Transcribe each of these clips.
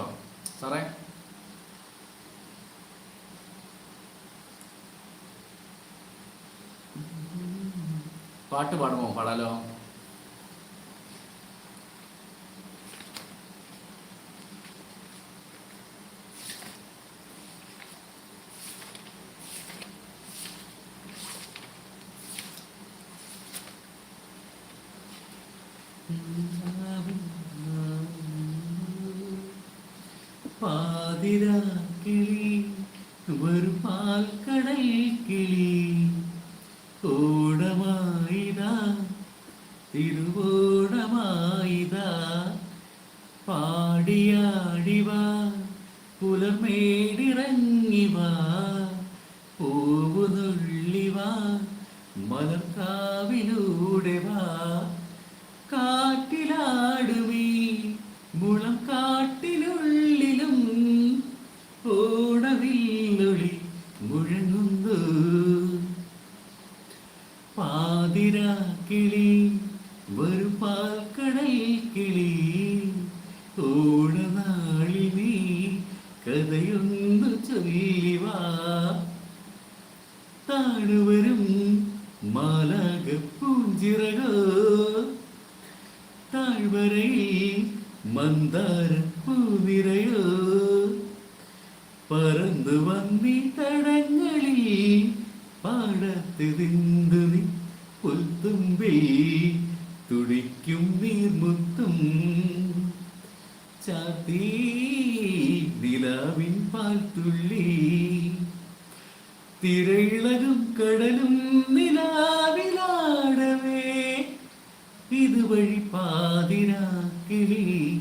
കേട്ടോ സാറേ? പാട്ട് പാടുമോ? പാടാലോ? പാതിരാക്കിളി ഒരു പാൽക്കടൽ കിളി. ഓടമായിതാ തിരുവോടമായിതാ പാടിയാടിവാ പുലമേടിറങ്ങിവാ പൂവുനുള്ളിവാ മലർക്കാവിലൂടെ വാ. ഒരു പാൽക്കടൽ കിളി ഓണനാളി നീ കഥയൊന്നു ചൊല്ലിവാ താണുവരും മാലാകപ്പൂഞ്ചിറകോ താഴ്വരയിൽ മന്ദാരപ്പൂ നിറയോ. പറന്നു വന്നി തടങ്ങളിൽ പാടത്ത് നിന്നു നീ പുൽത്തുമ്പിൽ. തുടിക്കും നീർമുത്തും. ചാത്തി നിലാവിൻ തുള്ളി തിരയിളകും കടലും നിലാവിലാടവേ. ഇതുവഴി പാതിരാ കിളി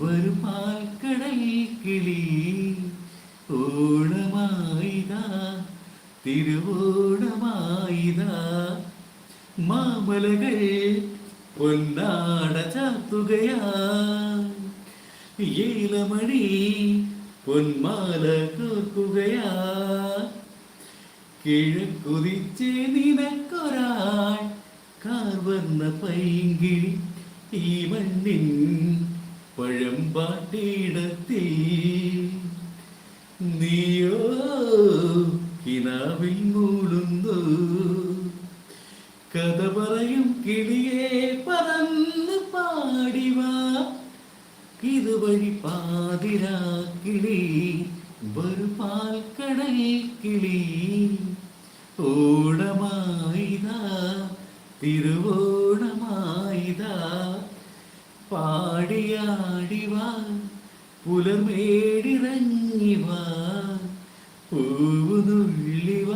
ഒരു പാൽക്കടൽ കിളി. ഓണമായിതാ തിരുവോണമായിതാ. മാമലകൾ പൊന്നാട ചാത്തുകയാ. ഏലമണി പൊന്മാല കോർക്കുകയാ. കിഴക്കുതിച്ച് നിനക്കൊരാൾ കാർവർണ പൈങ്കിളി ഈ മണ്ണിൻ പഴമ്പാട്ടിടത്തിൽ നീയോ കിനാവിൽ മൂടുന്നു കഥ പറയും കിളിയെ ഇതുവഴി പാതിരാ കിളി ഒരു പാൽക്കടൽ കിളി. ഓണമായിതാ തിരുവോണമായിതാ. പാടിയാടിവാ പുലർമേടിറങ്ങിവാ പൂവുനുള്ളിവാ